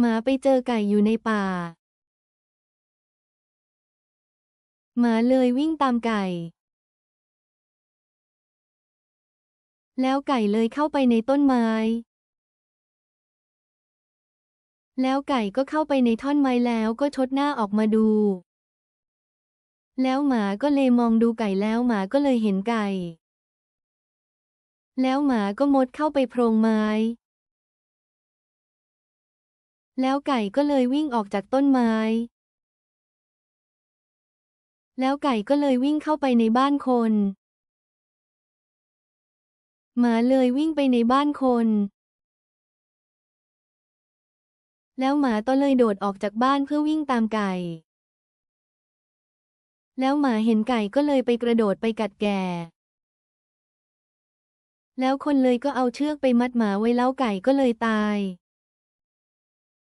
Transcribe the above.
หมาไปเจอไก่อยู่ในป่า หมาเลยวิ่งตามไก่ แล้วไก่เลยเข้าไปในต้นไม้ แล้วไก่ก็เข้าไปในท่อนไม้แล้วก็ชดหน้าออกมาดู แล้วหมาก็เลยมองดูไก่แล้วหมาก็เลยเห็นไก่ แล้วหมาก็มดเข้าไปโพรงไม้ แล้วไก่ก็เลยวิ่งออกจากต้นไม้ แล้วไก่ก็เลยวิ่งเข้าไปในบ้านคน หมาเลยวิ่งไปในบ้านคน แล้วหมาก็เลยโดดออกจากบ้านเพื่อวิ่งตามไก่ แล้วหมาเห็นไก่ก็เลยไปกระโดดไปกัดแก่ แล้วคนเลยก็เอาเชือกไปมัดหมาไว้แล้วไก่ก็เลยตาย